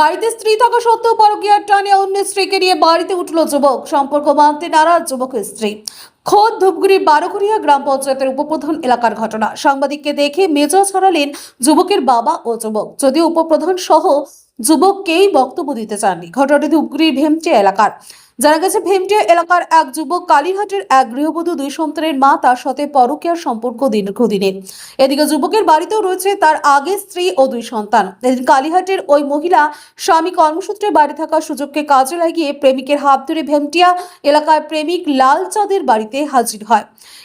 বাড়িতে স্ত্রী থাকা সত্ত্বেও পরকীয়ার টানে অন্য স্ত্রীকে নিয়ে বাড়িতে উঠল যুবক। সম্পর্ক মানতে নারাজ যুবকের স্ত্রী। খোদ ধূপগুড়ি বারোঘরিয়া গ্রাম পঞ্চায়েতের উপপ্রধান এলাকার ঘটনা। সাংবাদিককে দেখে মেজাজ হারালেন যুবকের বাবা ও যুবক। যদিও উপপ্রধান সহ যুবককেই বক্তব্য দিতে চাননি। ঘটনাটি ধূপগুড়ির ভেমচে এলাকার। জানা গেছে, ভেমটিয়া এলাকার এক যুবক কালীঘাটের এক গৃহবধূ দুই সন্তানের মা তার সাথে পরকীয়ার সম্পর্ক দীর্ঘদিনের এদিকে যুবকের বাড়িতেও রয়েছে তার আগে স্ত্রী ও দুই সন্তান। এদিন কালীঘাটের ওই মহিলা স্বামী কর্মসূত্রে বাড়ি থাকার সুযোগকে কাজে লাগিয়ে প্রেমিকের হাত ধরে ভেমটিয়া এলাকার প্রেমিক লাল চাঁদের বাড়িতে হাজির হয়।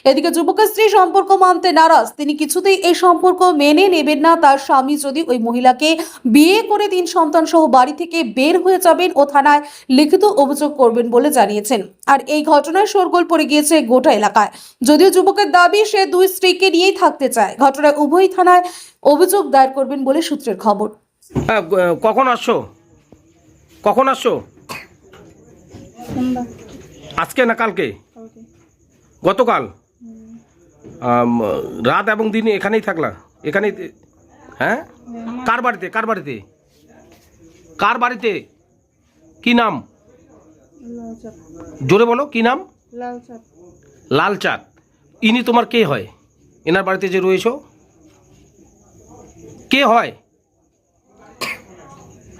এদিকে যুবকের স্ত্রী সম্পর্ক মানতে নারাজ। তিনি কিছুতেই এই সম্পর্ক মেনে নেবেন না। তার স্বামী যদি ওই মহিলাকে বিয়ে করে তিন সন্তান সহ বাড়ি থেকে বের হয়ে যাবেন ও থানায় লিখিত অভিযোগ করবেন বলে জানিয়েছেন। আর এই ঘটনায় শোরগোল পড়ে গিয়েছে গোটা এলাকায়। যদিও যুবকের দাবি সে দুই স্ত্রীকে নিয়েই থাকতে চায়। ঘটনায় উভয় থানায় অভিযোগ দায়ের করবেন বলে সূত্রের খবর। হ্যাঁ কখন আসছো? কখন আসছো? আজকে না কালকে? গতকাল? রাত এবং দিন এখানেই থাকলা? এখানেই হ্যাঁ। কার বাড়িতে? কার বাড়িতে? কার বাড়িতে? কি নাম? জোরে বলো কি নাম? লাল চাঁদ ইনি তোমার কে হয়? এনার বাড়িতে যে রয়েছো? কে হয়?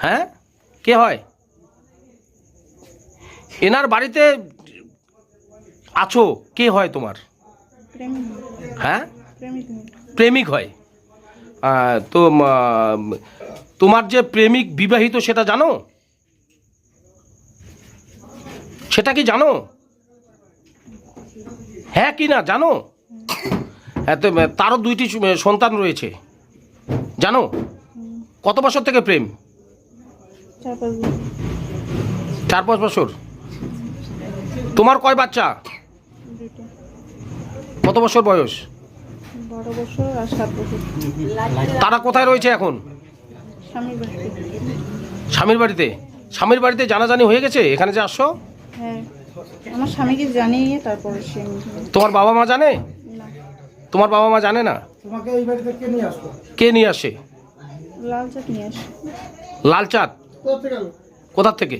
হ্যাঁ? কে হয়? এনার বাড়িতে আছো? কে হয় তোমার? হ্যাঁ? প্রেমিক হয়। তো তোমার যে প্রেমিক বিবাহিত সেটা জানো? সেটা কি জানো? হ্যাঁ কি না জানো? তারও দুইটি সন্তান রয়েছে। জানো? কত বছর থেকে প্রেম? চার পাঁচ বছর। তোমার কয় বাচ্চা? কত বছর বয়স? তারা কোথায় রয়েছে এখন? স্বামীর বাড়িতে। স্বামীর বাড়িতে? স্বামীর বাড়িতে জানাজানি হয়ে গেছে? এখানে যে আসছো? হ্যাঁ। আমার স্বামীকে জানিয়ে তারপরে সে তোমার বাবা মা জানে? তোমার বাবা মা জানে না? তোমাকে এই বাড়িতে কে নিয়ে আসতো কে নিয়ে আসে? লাল চাপ নিয়ে আসে। লাল চাঁদ কোথা থেকে কোথার থেকে?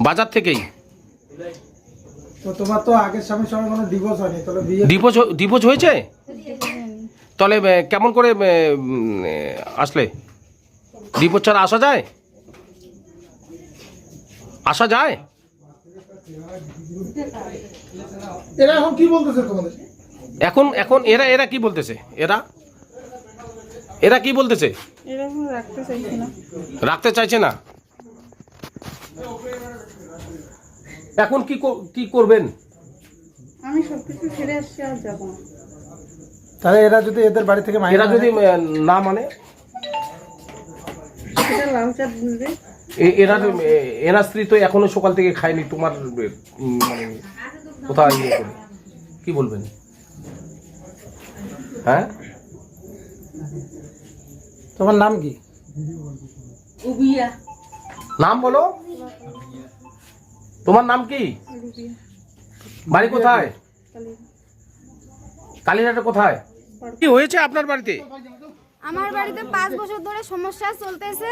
বাজার থেকেই? তো তোমার তো আগের স্বামীর সঙ্গে কোনো ডিভোর্স হয়নি তাহলে বিয়ে ডিভোর্স ডিভোর্স হয়েছে? তাহলে কেমন করে আসলে? ডিভোর্স ছাড়া আসা যায়? আসা যায়? এরা এখন কি বলতেছে তোমাদের? এখন এখন এরা এরা কি বলতেছে? এরা? এরা কি বলতেছে? রাখতে চাইছি না। রাখতে চাইছে না? এখন কি কি করবেন? আমি সব কিছু ছেড়ে আসছি আর যাব না। তাহলে এরা যদি এদের বাড়ি থেকে এরা যদি না মানে? সেটা বুঝবে এ- এরা এরা স্ত্রী তো এখনও সকাল থেকে খায়নি তোমার মানে কোথায় ইয়ে করে? কি বলবেন? হ্যাঁ? তোমার নাম কি? নাম বলো। তোমার নাম কি? বাড়ি কোথায়? কালী কালীঘাটে কোথায়? কি হয়েছে আপনার বাড়িতে? আমার বাড়িতে পাঁচ বছর ধরে সমস্যা চলতেছে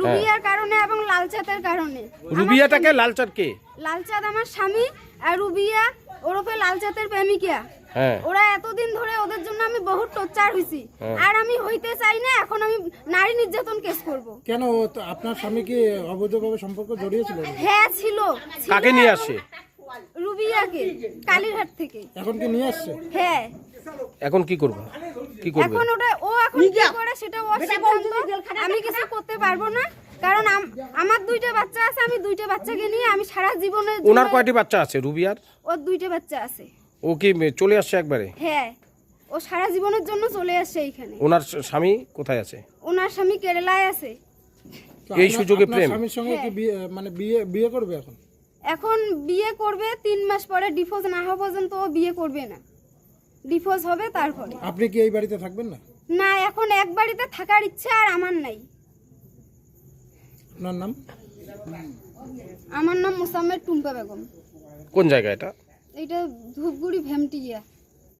রুবিয়ার কারণে এবং লালচাঁদের কারণে। রুবিয়াটাকে লালচাঁদকে লালচাঁদ আমার স্বামী আর রুবিয়া ওরফে লালচাঁদের প্রেমিকা। হ্যাঁ। ওরা এতদিন ধরে ওদের জন্য আমি বহুত টর্চার হয়েছি আর আমি হইতে চাই না এখন আমি নারী নির্যাতন কেস করব। কেন আপনার স্বামী কি অবৈধভাবে সম্পর্ক জড়িয়েছিল? হ্যাঁ ছিল। ছিল কাকে নিয়ে আসে? রুবিয়াকে কালীঘাট থেকে। এখন কি নিয়ে আসছে? হ্যাঁ। এখন কি করব? কি করবে? এখন ওটা ও এখন কি করে সেটা ওর আমি কিছু করতে পারব না। কারণ আমার দুইটা বাচ্চা আছে আমি দুইটা বাচ্চাকে নিয়ে আমি সারা জীবনে ওনার কয়টি বাচ্চা আছে রুবিয়ার ওর দুইটা বাচ্চা আছে। ও কি চলে আসছে একবারে? হ্যাঁ। ও সারা জীবনের জন্য চলে আসছে এইখানে। ওনার স্বামী কোথায় আছে? ওনার স্বামী কেরালায় আছে। এই সুযোগে আপনার প্রেম? স্বামীর সঙ্গে কি বিয়ে মানে বিয়ে বিয়ে করবে এখন? এখন বিয়ে করবে তিন মাস পরে ডিভোর্স না হওয়া পর্যন্ত ও বিয়ে করবে না। ডিভোর্স হবে তারপরে। আপনি কি এই বাড়িতে থাকবেন না? না এখন এক বাড়িতে থাকার ইচ্ছা আর আমার নাই। আপনার নাম? আমার নাম মোসাম্মের টুম্পা বেগম। কোন জায়গা এটা? এটা ধূপগুড়ি ভেমটিয়া।